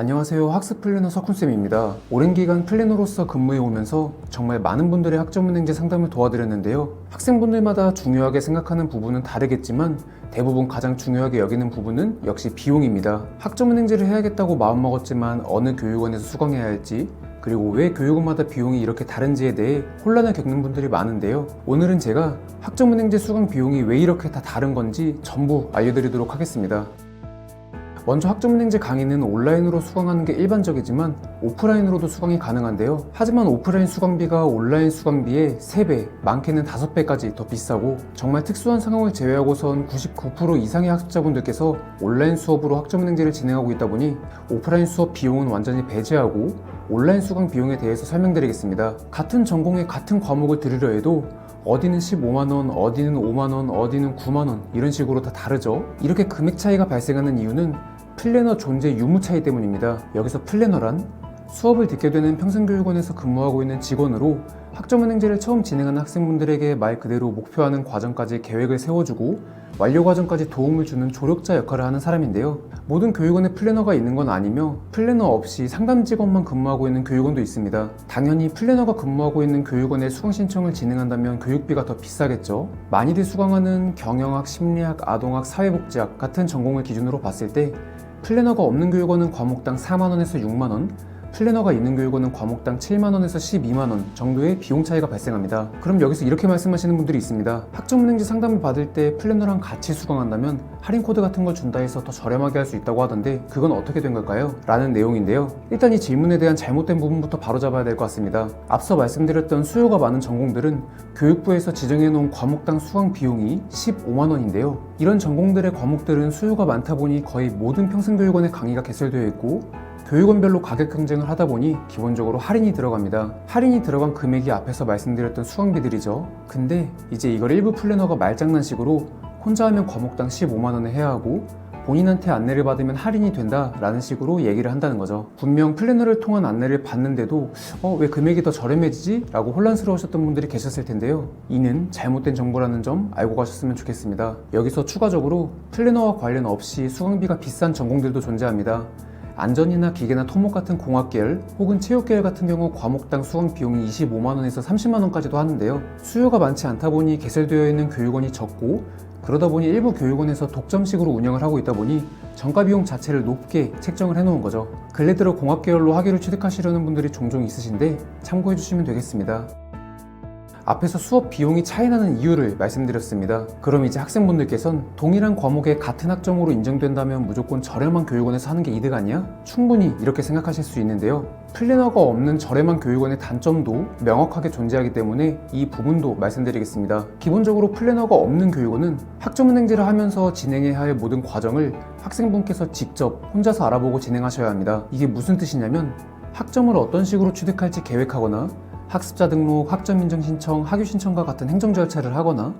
안녕하세요. 학습 플래너 석훈쌤입니다. 오랜 기간 플래너로서 근무해 오면서 정말 많은 분들의 학점은행제 상담을 도와드렸는데요. 학생분들마다 중요하게 생각하는 부분은 다르겠지만 대부분 가장 중요하게 여기는 부분은 역시 비용입니다. 학점은행제를 해야겠다고 마음먹었지만 어느 교육원에서 수강해야 할지 그리고 왜 교육원마다 비용이 이렇게 다른지에 대해 혼란을 겪는 분들이 많은데요. 오늘은 제가 학점은행제 수강 비용이 왜 이렇게 다 다른 건지 전부 알려드리도록 하겠습니다. 먼저 학점은행제 강의는 온라인으로 수강하는 게 일반적이지만 오프라인으로도 수강이 가능한데요. 하지만 오프라인 수강비가 온라인 수강비의 3배, 많게는 5배까지 더 비싸고 정말 특수한 상황을 제외하고선 99% 이상의 학습자분들께서 온라인 수업으로 학점은행제를 진행하고 있다 보니 오프라인 수업 비용은 완전히 배제하고 온라인 수강 비용에 대해서 설명드리겠습니다. 같은 전공의 같은 과목을 들으려 해도 어디는 15만원, 어디는 5만원, 어디는 9만원 이런 식으로 다 다르죠. 이렇게 금액 차이가 발생하는 이유는 플래너 존재 유무 차이 때문입니다. 여기서 플래너란 수업을 듣게 되는 평생교육원에서 근무하고 있는 직원으로 학점은행제를 처음 진행하는 학생분들에게 말 그대로 목표하는 과정까지 계획을 세워주고 완료 과정까지 도움을 주는 조력자 역할을 하는 사람인데요. 모든 교육원에 플래너가 있는 건 아니며 플래너 없이 상담 직원만 근무하고 있는 교육원도 있습니다. 당연히 플래너가 근무하고 있는 교육원에 수강 신청을 진행한다면 교육비가 더 비싸겠죠. 많이들 수강하는 경영학, 심리학, 아동학, 사회복지학 같은 전공을 기준으로 봤을 때 플래너가 없는 교육원은 과목당 4만원에서 6만원, 플래너가 있는 교육원은 과목당 7만원에서 12만원 정도의 비용 차이가 발생합니다. 그럼 여기서 이렇게 말씀하시는 분들이 있습니다. 학점은행제 상담을 받을 때 플래너랑 같이 수강한다면 할인 코드 같은 걸 준다 해서 더 저렴하게 할 수 있다고 하던데 그건 어떻게 된 걸까요? 라는 내용인데요. 일단 이 질문에 대한 잘못된 부분부터 바로잡아야 될 것 같습니다. 앞서 말씀드렸던 수요가 많은 전공들은 교육부에서 지정해 놓은 과목당 수강 비용이 15만원인데요. 이런 전공들의 과목들은 수요가 많다 보니 거의 모든 평생교육원의 강의가 개설되어 있고 교육원별로 가격 경쟁을 하다 보니 기본적으로 할인이 들어갑니다. 할인이 들어간 금액이 앞에서 말씀드렸던 수강비들이죠. 근데 이제 이걸 일부 플래너가 말장난식으로 혼자 하면 과목당 15만원을 해야 하고 본인한테 안내를 받으면 할인이 된다 라는 식으로 얘기를 한다는 거죠. 분명 플래너를 통한 안내를 받는데도 어, 왜 금액이 더 저렴해지지? 라고 혼란스러우셨던 분들이 계셨을 텐데요. 이는 잘못된 정보라는 점 알고 가셨으면 좋겠습니다. 여기서 추가적으로 플래너와 관련 없이 수강비가 비싼 전공들도 존재합니다. 안전이나 기계나 토목 같은 공학계열 혹은 체육계열 같은 경우 과목당 수강 비용이 25만원에서 30만원까지도 하는데요. 수요가 많지 않다 보니 개설되어 있는 교육원이 적고 그러다 보니 일부 교육원에서 독점식으로 운영을 하고 있다 보니 정가 비용 자체를 높게 책정을 해놓은 거죠. 근래 들어 공학계열로 학위를 취득하시려는 분들이 종종 있으신데 참고해 주시면 되겠습니다. 앞에서 수업 비용이 차이나는 이유를 말씀드렸습니다. 그럼 이제 학생분들께선 동일한 과목에 같은 학점으로 인정된다면 무조건 저렴한 교육원에서 하는 게 이득 아니야? 충분히 이렇게 생각하실 수 있는데요. 플래너가 없는 저렴한 교육원의 단점도 명확하게 존재하기 때문에 이 부분도 말씀드리겠습니다. 기본적으로 플래너가 없는 교육원은 학점 은행제를 하면서 진행해야 할 모든 과정을 학생분께서 직접 혼자서 알아보고 진행하셔야 합니다. 이게 무슨 뜻이냐면 학점을 어떤 식으로 취득할지 계획하거나 학습자 등록, 학점 인정 신청, 학위 신청과 같은 행정 절차를 하거나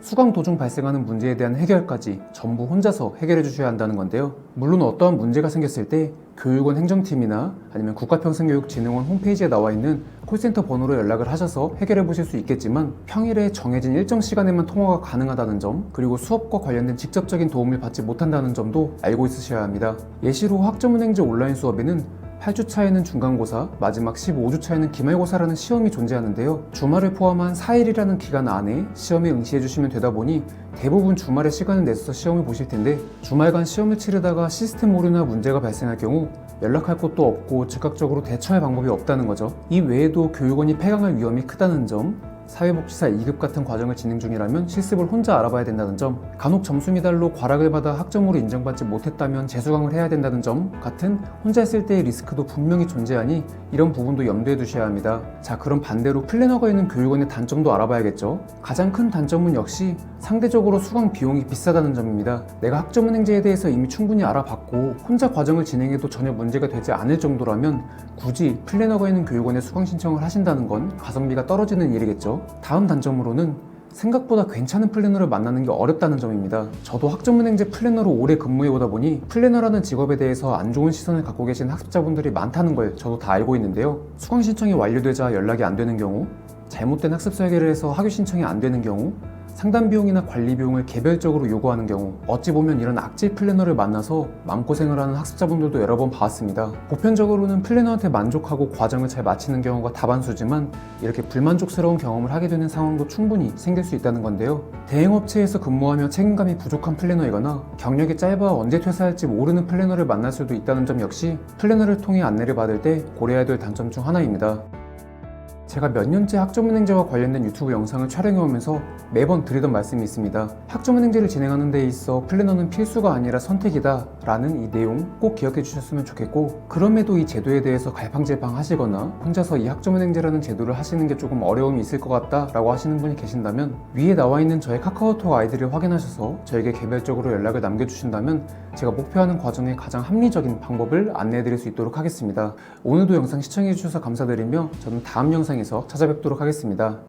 수강 도중 발생하는 문제에 대한 해결까지 전부 혼자서 해결해 주셔야 한다는 건데요. 물론 어떠한 문제가 생겼을 때 교육원 행정팀이나 아니면 국가평생교육진흥원 홈페이지에 나와 있는 콜센터 번호로 연락을 하셔서 해결해 보실 수 있겠지만 평일에 정해진 일정 시간에만 통화가 가능하다는 점 그리고 수업과 관련된 직접적인 도움을 받지 못한다는 점도 알고 있으셔야 합니다. 예시로 학점은행제 온라인 수업에는 8주차에는 중간고사, 마지막 15주차에는 기말고사라는 시험이 존재하는데요. 주말을 포함한 4일이라는 기간 안에 시험에 응시해 주시면 되다 보니 대부분 주말에 시간을 내서 시험을 보실 텐데 주말간 시험을 치르다가 시스템 오류나 문제가 발생할 경우 연락할 곳도 없고 즉각적으로 대처할 방법이 없다는 거죠. 이 외에도 교육원이 폐강할 위험이 크다는 점, 사회복지사 2급 같은 과정을 진행 중이라면 실습을 혼자 알아봐야 된다는 점, 간혹 점수 미달로 과락을 받아 학점으로 인정받지 못했다면 재수강을 해야 된다는 점 같은 혼자 했을 때의 리스크도 분명히 존재하니 이런 부분도 염두에 두셔야 합니다. 자, 그럼 반대로 플래너가 있는 교육원의 단점도 알아봐야겠죠. 가장 큰 단점은 역시 상대적으로 수강 비용이 비싸다는 점입니다. 내가 학점 은행제에 대해서 이미 충분히 알아봤고 혼자 과정을 진행해도 전혀 문제가 되지 않을 정도라면 굳이 플래너가 있는 교육원에 수강 신청을 하신다는 건 가성비가 떨어지는 일이겠죠. 다음 단점으로는 생각보다 괜찮은 플래너를 만나는 게 어렵다는 점입니다. 저도 학점은행제 플래너로 오래 근무해 오다 보니 플래너라는 직업에 대해서 안 좋은 시선을 갖고 계신 학습자분들이 많다는 걸 저도 다 알고 있는데요. 수강 신청이 완료되자 연락이 안 되는 경우, 잘못된 학습 설계를 해서 학위 신청이 안 되는 경우, 상담 비용이나 관리 비용을 개별적으로 요구하는 경우 어찌 보면 이런 악질 플래너를 만나서 마음고생을 하는 학습자분들도 여러 번 봤습니다. 보편적으로는 플래너한테 만족하고 과정을 잘 마치는 경우가 다반수지만 이렇게 불만족스러운 경험을 하게 되는 상황도 충분히 생길 수 있다는 건데요. 대행업체에서 근무하며 책임감이 부족한 플래너이거나 경력이 짧아 언제 퇴사할지 모르는 플래너를 만날 수도 있다는 점 역시 플래너를 통해 안내를 받을 때 고려해야 될 단점 중 하나입니다. 제가 몇 년째 학점은행제와 관련된 유튜브 영상을 촬영해오면서 매번 드리던 말씀이 있습니다. 학점은행제를 진행하는 데 있어 플래너는 필수가 아니라 선택이다 라는 이 내용 꼭 기억해 주셨으면 좋겠고 그럼에도 이 제도에 대해서 갈팡질팡 하시거나 혼자서 이 학점은행제라는 제도를 하시는 게 조금 어려움이 있을 것 같다 라고 하시는 분이 계신다면 위에 나와 있는 저의 카카오톡 아이디를 확인하셔서 저에게 개별적으로 연락을 남겨주신다면 제가 목표하는 과정의 가장 합리적인 방법을 안내해 드릴 수 있도록 하겠습니다. 오늘도 영상 시청해 주셔서 감사드리며 저는 다음 영상에서 찾아뵙도록 하겠습니다.